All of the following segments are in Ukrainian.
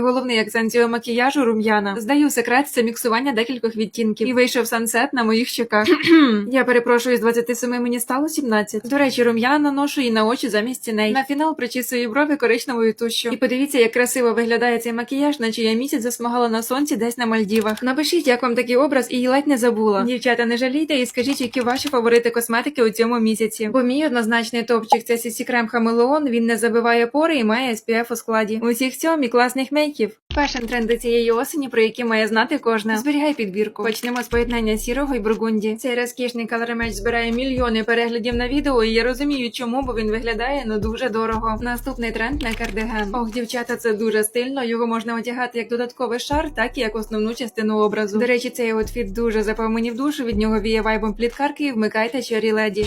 головний акцент цього макіяжу рум'яна. Здаю секрет це міксування декількох відтінків. І вийшов сансет на моїх щоках. я перепрошую, з 27 мені стало 17. До речі, рум'яна наношу і на очі замість ціней. На фінал причісую брови коричневою тушшю. І подивіться, як красиво виглядає цей макіяж, наче я місяць засмагала на сонці десь на Мальдівах. Напишіть, як вам такий образ, і ледь не забула. Дівчата, не жалійте і скажіть, які ваші фаворити косметики у цьому місяці. Бо мій однозначний топчик це CC крем Хамелеон. Він не забиває пори і має SPF у складі. Усіх цьому і класних мейків. Фешн тренди цієї осені, про які має знати кожна. Зберігай підбірку. Почнемо з поєднання сірого і бургунді. Цей розкішний калоремеч збирає мільйони переглядів на відео, і я розумію, чому, бо він виглядає ну дуже дорого. Наступний тренд на кардиган. Ох, дівчата, це дуже стильно. Його можна одягати як додатковий шар, так і як основну частину образу. До речі, цей outfіт дуже запав мені в душу. Від нього віє вайбом пліткарки і вмикайте чорі леді.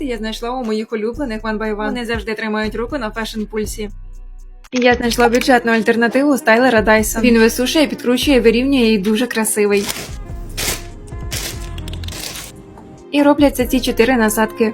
аутфіти я знайшла у моїх улюблених One by One. Вони завжди тримають руку на фешн пульсі. Я знайшла бюджетну альтернативу стайлера Dyson. Він висушує, підкручує, вирівнює і дуже красивий. І робляться ці чотири насадки.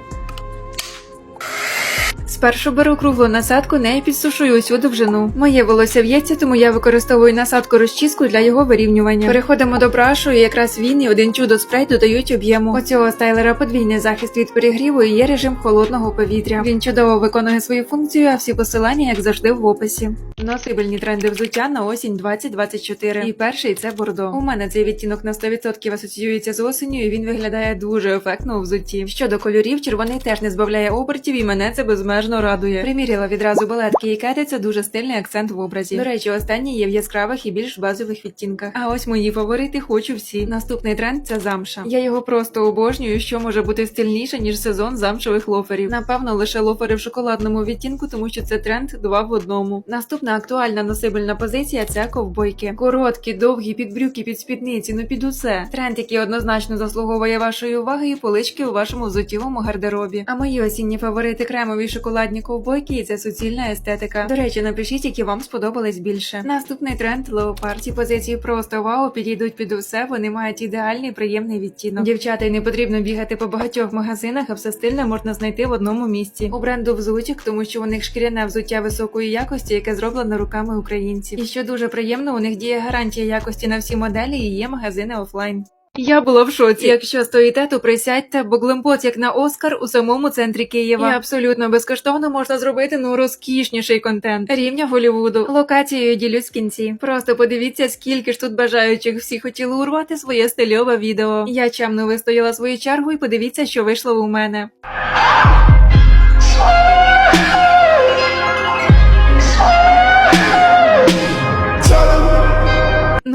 Спершу беру круглу насадку, нею підсушую усю довжину. Моє волосся в'ється, тому я використовую насадку розчіску для його вирівнювання. Переходимо до брашу, і якраз він і один чудо спрей додають об'єму. У цього стайлера подвійний захист від перегріву і є режим холодного повітря. Він чудово виконує свою функцію, а всі посилання, як завжди, в описі. Носибельні тренди взуття на осінь 2024. І перший це бордо. У мене цей відтінок на 100% асоціюється з осенню, і він виглядає дуже ефектно у взутті. Щодо кольорів, червоний теж не збавляє обертів, і мене це безмежно радує. Приміряла відразу балетки і це дуже стильний акцент в образі. До речі, останні є в яскравих і більш базових відтінках. А ось мої фаворити хочу всі. Наступний тренд це замша. Я його просто обожнюю, що може бути стильніше, ніж сезон замшевих лоферів. Напевно, лише лофери в шоколадному відтінку, тому що це тренд два в одному. Наступна актуальна носибельна позиція це ковбойки. Короткі, довгі, під брюки, під спідниці, ну під усе. Тренд, який однозначно заслуговує вашої уваги і полички у вашому взуттєвому гардеробі. А мої осінні фаворити кремові шоколадні ковбойки і це суцільна естетика. До речі, напишіть, які вам сподобались більше. Наступний тренд леопард. Ці позиції просто вау, підійдуть під усе. Вони мають ідеальний приємний відтінок. Дівчата, й не потрібно бігати по багатьох магазинах, а все стильне можна знайти в одному місці. У бренду взутік, тому що у них шкіряне взуття високої якості, яке зроблено руками українців. І що дуже приємно, у них діє гарантія якості на всі моделі і є магазини офлайн. Я була в шоці. Якщо стоїте, то присядьте, бо глимпот, як на Оскар, у самому центрі Києва. І абсолютно безкоштовно можна зробити ну розкішніший контент рівня Голівуду. Локацією ділюсь в кінці. Просто подивіться, скільки ж тут бажаючих всі хотіли урвати своє стильове відео. Я чемно вистояла свою чергу і подивіться, що вийшло у мене.